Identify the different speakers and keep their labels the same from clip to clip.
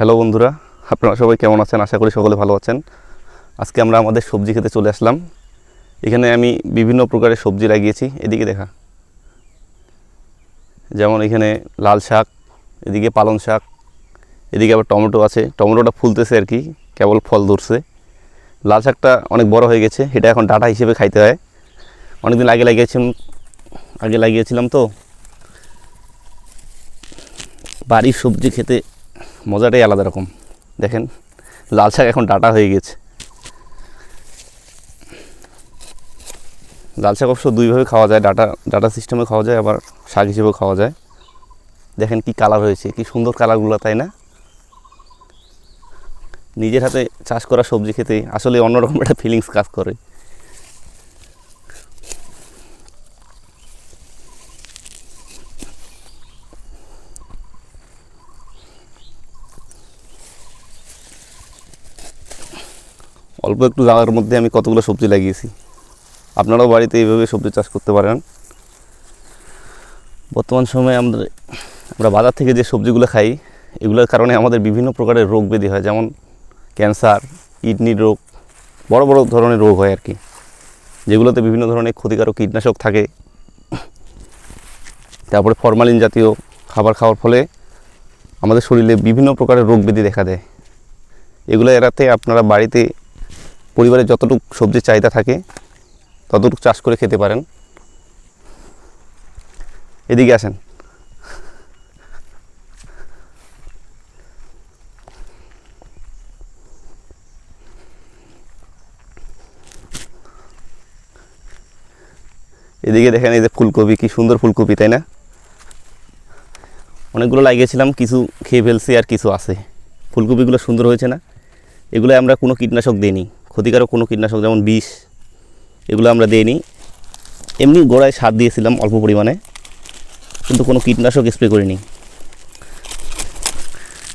Speaker 1: Hello বন্ধুরা, আপনারা সবাই কেমন আছেন? আশা করি সকলে ভালো আছেন। আজকে আমরা আমাদের সবজি খেতে চলে আসলাম। এখানে আমি বিভিন্ন প্রকারের সবজি লাগিয়েছি। এদিকে দেখা। যেমন এখানে লাল শাক, এদিকে পালং শাক, এদিকে আবার টমেটো আছে। টমেটোটা ফুলতেছে আর কি, কেবল ফল ধরছে। লাল শাকটা অনেক বড় হয়ে গেছে, এটা এখন ডাটা হিসেবে খাইতে হয়। অনেকদিন আগে লাগিয়েছিলাম আগে লাগিয়েছিলাম তো। বাড়ির সবজি খেতে মজাটাই আলাদা রকম। দেখেন, লাল শাক এখন ডাটা হয়ে গেছে। লাল শাক অবশ্য দুইভাবে খাওয়া যায়, ডাটা ডাটা সিস্টেমে খাওয়া যায়, আবার শাক হিসেবেও খাওয়া যায়। দেখেন কি কালার হয়েছে, কি সুন্দর কালারগুলো তাই না? নিজের হাতে চাষ করা সবজি খেতে আসলে অন্যরকম একটা ফিলিংস কাজ করে। অল্প একটু জায়গার মধ্যে আমি কতগুলো সবজি লাগিয়েছি। আপনারাও বাড়িতে এইভাবে সবজি চাষ করতে পারেন। বর্তমান সময়ে আমরা আমরা বাজার থেকে যে সবজিগুলো খাই, এগুলোর কারণে আমাদের বিভিন্ন প্রকারের রোগ ব্যাধি হয়, যেমন ক্যান্সার, কিডনির রোগ, বড় বড় ধরনের রোগ হয় আর কি, যেগুলোতে বিভিন্ন ধরনের ক্ষতিকারক কীটনাশক থাকে। তারপরে ফরমালিন জাতীয় খাবার খাওয়ার ফলে আমাদের শরীরে বিভিন্ন প্রকারের রোগ ব্যাধি দেখা দেয়। এগুলো এড়াতে আপনারা বাড়িতে পরিবারের যতটুকু সবজির চাহিদা থাকে, ততটুকু চাষ করে খেতে পারেন। এদিকে আসেন। এদিকে দেখেন এই যে ফুলকপি, কি সুন্দর ফুলকপি, তাই না? অনেকগুলো লাগিয়েছিলাম, কিছু খেয়ে ফেলছি আর কিছু আছে। ফুলকপিগুলো সুন্দর হয়েছে না? এগুলো আমরা কোনো কীটনাশক দিইনি। ক্ষতিকারক কোনো কীটনাশক যেমন বিষ, এগুলো আমরা দিইনি। এমনি গোড়ায় সার দিয়েছিলাম অল্প পরিমাণে, কিন্তু কোনো কীটনাশক স্প্রে করিনি।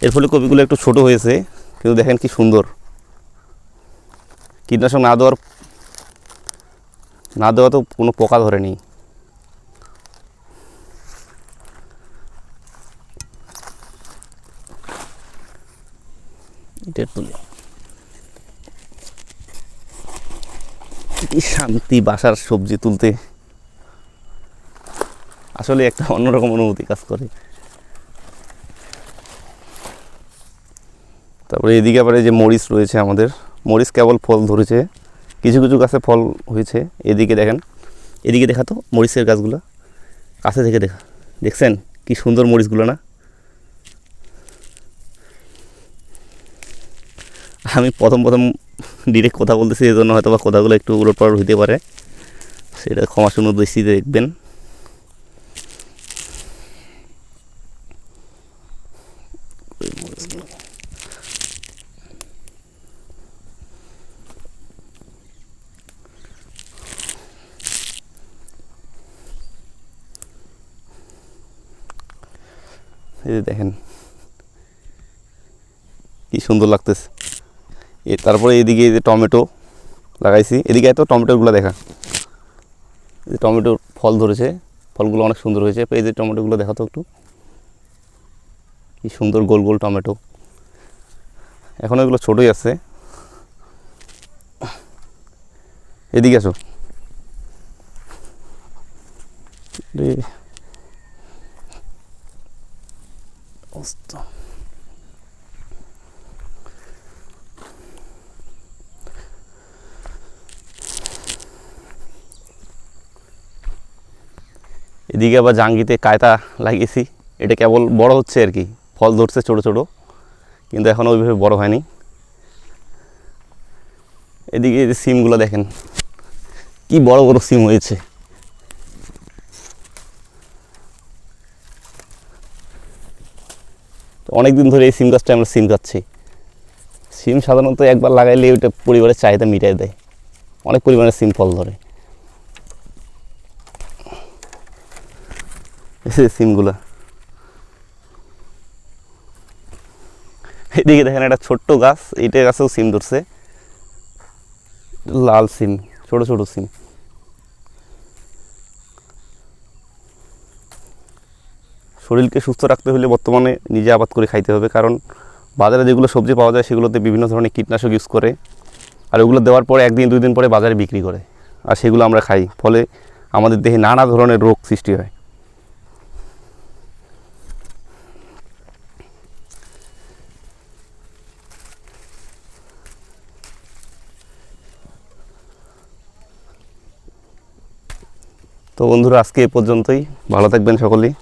Speaker 1: এর ফলে কপিগুলো একটু ছোট হয়েছে, কিন্তু দেখেন কি সুন্দর। কীটনাশক না দেওয়ার, না দেওয়া তো কোনো পোকা ধরেনি। এটা তুলে। কি শান্তি, বাসার সবজি তুলতে। আসলে একটা অন্যরকম অনুভূতি কাজ করে। তারপরে এদিকে আবার যে মরিচ রয়েছে আমাদের। মরিচ কেবল ফল ধরেছে। কিছু কিছু গাছে ফল হয়েছে। এদিকে দেখেন, এদিকে দেখা তো মরিচের গাছগুলো। কাছে থেকে দেখা। দেখছেন? কি সুন্দর মরিচগুলো না? আমি প্রথম প্রথম ডিরেক্ট কথা বলতেছি এই জন্য হয়তো বা কথাগুলো একটু উলট পালট হইতে পারে। সেটা ক্ষমা শূন্য দৃষ্টিতে দেখবেন। এই যে দেখেন, কি সুন্দর লাগতেছে। এ, তারপরে এদিকে এই যে টমেটো লাগাইছি। এদিকে এত টমেটোগুলো দেখা। যে টমেটোর ফল ধরেছে, ফলগুলো অনেক সুন্দর হয়েছে। এই যে টমেটোগুলো দেখা তো একটু। কি সুন্দর গোল গোল টমেটো। এখন এগুলো ছোটোই আছে। এদিকে আসো। এদিকে আবার জাঙ্গিতে কায়তা লাগিয়েছি। এটা কেবল বড় হচ্ছে আর কি, ফল ধরছে ছোট ছোট, কিন্তু এখনও ওইভাবে বড় হয়নি। এদিকে যে সিমগুলো দেখেন, কি বড় বড় সিম হয়েছে। অনেক দিন ধরে এই সিম গাছটা আমরা সিম খাচ্ছি। সিম সাধারণত একবার লাগাইলে ওইটা পরিবারের চাহিদা মিটাই দেয়। অনেক পরিমাণে সিম ফল ধরে এই যে সিমগুলা। এদিকে দেখেন একটা ছোট্ট গাছ, এইটা গাছেও সিম ধরছে। লাল সিম, ছোট ছোট সিম। শরীরকে সুস্থ রাখতে হলে বর্তমানে নিজে আবাদ করে খাইতে হবে, কারণ বাজারে যেগুলো সবজি পাওয়া যায় সেগুলোতে বিভিন্ন ধরনের কীটনাশক ইউজ করে, আর ওগুলো দেওয়ার পরে একদিন, দুই দিন পরে বাজারে বিক্রি করে, আর সেগুলো আমরা খাই। ফলে আমাদের দেহে নানা ধরনের রোগ সৃষ্টি হয়। তো বন্ধুরা আজকে এ পর্যন্তই। ভালো থাকবেন সকলেই।